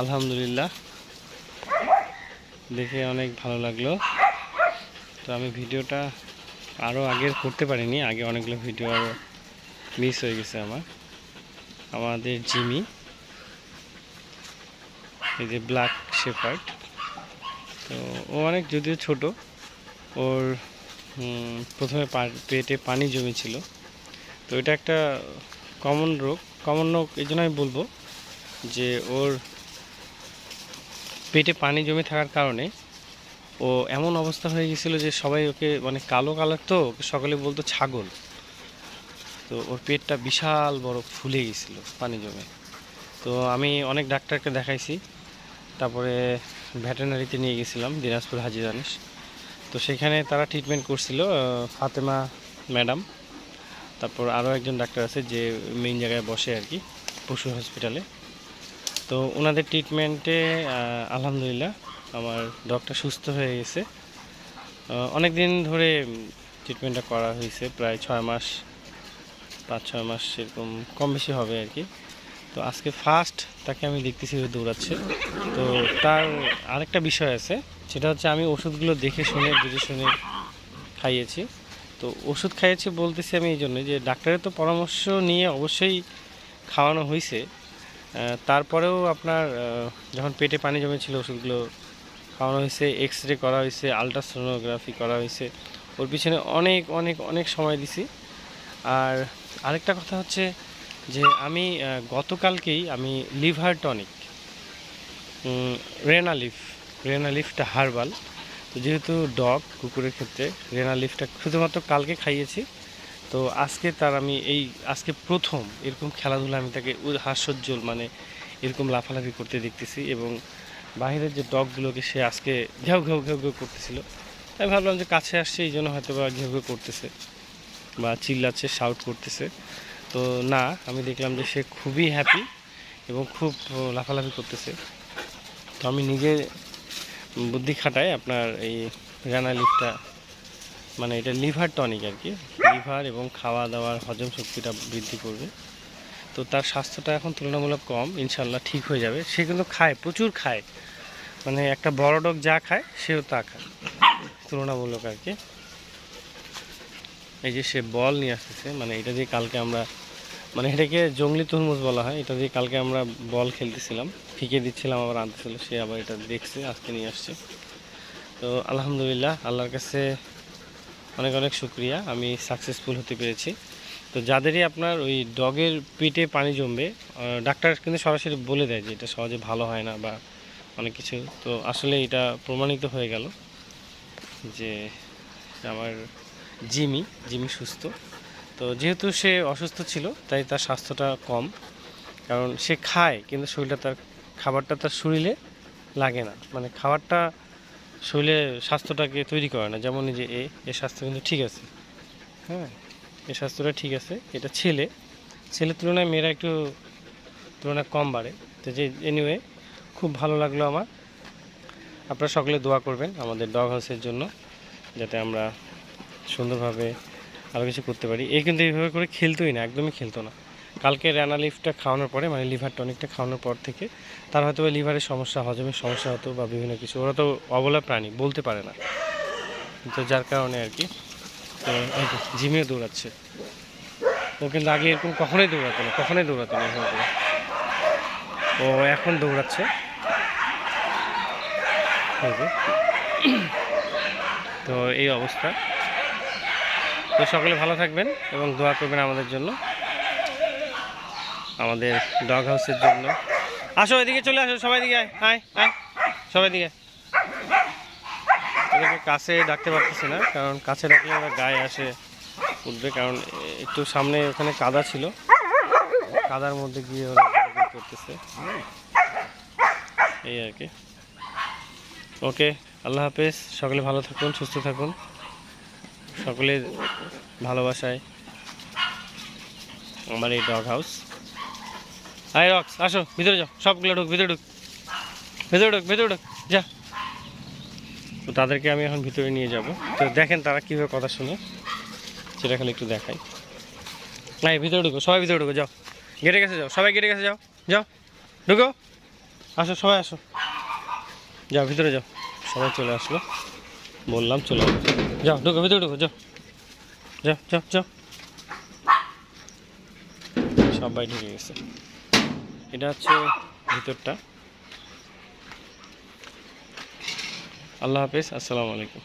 আলহামদুলিল্লাহ। দেখে অনেক ভালো লাগল। তো আমি ভিডিওটা আরও আগের করতে পারিনি, আগে অনেকগুলো ভিডিও আরও মিস হয়ে গেছে আমার। আমাদের জিমি, এই যে ব্ল্যাক শেপার্ড তো ও অনেক যদিও ছোট, ওর প্রথমে পেটে পানি জমেছিল। তো এটা একটা কমন রোগ কমন রোগ, এই জন্য আমি বলব। যে ওর পেটে পানি জমে থাকার কারণে ও এমন অবস্থা হয়ে গেছিল যে সবাই ওকে মানে কালো কালার তো, ওকে সকালে বলতো ছাগল। তো ওর পেটটা বিশাল বড় ফুলে গেছিল পানি জমে। তো আমি অনেক ডাক্তারকে দেখাইছি। তারপরে ভেটেনারিতে নিয়ে গেছিলাম, দিনাজপুর হাজি জানিস। তো সেখানে তারা ট্রিটমেন্ট করছিল ফাতেমা ম্যাডাম। তারপর আরও একজন ডাক্তার আছে যে মেইন জায়গায় বসে আর কি পশু হসপিটালে তো ওনাদের ট্রিটমেন্টে আলহামদুলিল্লাহ, আমার ডগটা সুস্থ হয়ে গেছে। অনেক দিন ধরে ট্রিটমেন্টটা করা হয়েছে, প্রায় ছয় মাস, পাঁচ, ছয় মাস এরকম কম বেশি হবে আর কি। তো আজকে ফার্স্ট তাকে আমি দেখতেছি দৌড়াচ্ছে। তো তার আরেকটা বিষয় আছে, সেটা হচ্ছে আমি ওষুধগুলো দেখে শুনে, বুঝে শুনে খাইয়েছি। তো ওষুধ খাইয়েছি বলতেছি আমি এই জন্য যে ডাক্তারের তো পরামর্শ নিয়ে অবশ্যই খাওয়ানো হয়েছে তারপরেও আপনার যখন পেটে পানি জমেছিল ওষুধগুলো খাওয়ানো হয়েছে এক্স রে করা হয়েছে আলট্রাসোনোগ্রাফি করা হয়েছে, ওর পিছনে অনেক অনেক অনেক সময় দিছি। আর আরেকটা কথা হচ্ছে যে আমি গতকালকেই আমি লিভার টনিক রেনা লিফ রেনা লিফটা হার্বাল। তো যেহেতু ডগ, কুকুরের ক্ষেত্রে রেনা লিফটা শুধুমাত্র কালকে খাইয়েছি তো আজকে তার আমি এই, আজকে প্রথম এরকম খেলাধুলা আমি তাকে হাস্যোজ্জ্বল মানে এরকম লাফালাফি করতে দেখতেছি এবং বাইরের যে ডগগুলোকে সে আজকে ঘেউ ঘেউ ঘেউ ঘেউ করতেছিল। আমি ভাবলাম যে কাছে আসছে, এই জন্য হয়তো বা ঘেউ ঘেউ করতেছে বা চিল্লাচ্ছে শাউট করতেছে। তো না, আমি দেখলাম যে সে খুবই হ্যাপি এবং খুব লাফালাফি করতেছে। তো আমি নিজে বুদ্ধি খাটাই আপনার এই রানা লিফটা মানে এটা লিভার টনিক আর কি। লিভার এবং খাওয়া দাওয়ার হজম শক্তিটা বৃদ্ধি করবে। তো তার স্বাস্থ্যটা এখন তুলনামূলক কম ইনশাল্লাহ ঠিক হয়ে যাবে। সে কিন্তু খায়, প্রচুর খায়। মানে একটা বড় ডগ যা খায়, সেও তা খায়। তুলনামূলক আর কি। এই যে সে বল নিয়ে আসতেছে মানে এটা দিয়ে কালকে আমরা মানে এটাকে জঙ্গলি তরমুজ বলা হয়। এটা দিয়ে কালকে আমরা বল খেলতেছিলাম। ফিকে দিচ্ছিলাম, আবার আনতেছিল সে আবার এটা দেখছে, আজকে নিয়ে আসছে। তো আলহামদুলিল্লাহ, আল্লাহর কাছে অনেক অনেক শুক্রিয়া। আমি সাকসেসফুল হতে পেরেছি। তো যাদেরই আপনার ওই ডগের পেটে পানি জমবে ডাক্তার কিন্তু সরাসরি বলে দেয় যে এটা সহজে ভালো হয় না বা অনেক কিছু। তো আসলে এটা প্রমাণিত হয়ে গেল যে আমার জিমি জিমি সুস্থ। তো যেহেতু সে অসুস্থ ছিল, তাই তার স্বাস্থ্যটা কম। কারণ সে খায়, কিন্তু শরীরটা তার, খাবারটা তার শরীরে লাগে না। মানে খাবারটা শরীরে স্বাস্থ্যটাকে তৈরি করে না। যেমন যে এ, এর স্বাস্থ্য কিন্তু ঠিক আছে। হ্যাঁ? এর স্বাস্থ্যটা ঠিক আছে। এটা ছেলে। ছেলের তুলনায় মেয়েরা একটু, তুলনায় কম বাড়ে। তো যে এনিওয়ে খুব ভালো লাগল আমার। আপনারা সকলে দোয়া করবেন আমাদের ডগ হাউসের জন্য, যাতে আমরা সুন্দরভাবে আরও কিছু করতে পারি। এই কিন্তু এইভাবে করে খেলতোই না, একদমই খেলতো না। কালকে লিফটা খাওয়ানোর পরে মানে লিভার টনিকটা খাওয়ানোর পর থেকে, তার হয়তো বা লিভারের সমস্যা হজমের সমস্যা হতো বা বিভিন্ন কিছু। ওরা তো অবলা প্রাণী, বলতে পারে না। তো যার কারণে আর কি, তো জিমে দৌড়াচ্ছে। ও কিন্তু আগে এরকম কখনোই দৌড়াতো না, কখনোই দৌড়াতো না এভাবে করে। ও এখন দৌড়াচ্ছে। তো এই অবস্থা। তো সকলে ভালো থাকবেন এবং দোয়া করবেন আমাদের জন্য। আমাদের ডগ হাউসের জন্য। আসো এদিকে চলে আসো, সবাই দিকে আয় আয় সবাই দিকে কাছে ডাকতে পারতেছি না, কারণ কাছে ডাকলে ওরা গায়ে আসে উঠবে, কারণ একটু সামনে ওখানে কাদা ছিল। কাদার মধ্যে গিয়ে ওরা করতেছে। এই আর কি। ওকে, আল্লাহ হাফেজ, সকলে ভালো থাকুন, সুস্থ থাকুন। সকলের ভালোবাসায় আমার এই ডগ হাউস আয় রক্স, আসো, ভিতরে যাও, সবগুলো ঢুক, ভিতরে ঢুক। ভেতরে ঢুক ভেতরে ঢুক, যা। তো তাদেরকে আমি এখন ভিতরে নিয়ে যাব। তো দেখেন তারা কীভাবে কথা শুনে। সেটা খালি একটু দেখাই। নাই, ভিতরে ঢুকো, সবাই ভিতরে ঢুকো, যাও। গেটে গেছে যাও, সবাই গেটে গেছে যাও যাও। ঢুকো। আসো, সবাই আসো। যাও, ভিতরে যাও। সবাই চলে আসলো। বললাম চলে আসো। যাও, ঢুকো, ভিতরে ঢুকো, যাও। যাও যাও যাও। সবাই ঢুকে গেছে। এটা হচ্ছে ভিতরটা। আল্লাহ হাফেজ আসসালামু আলাইকুম।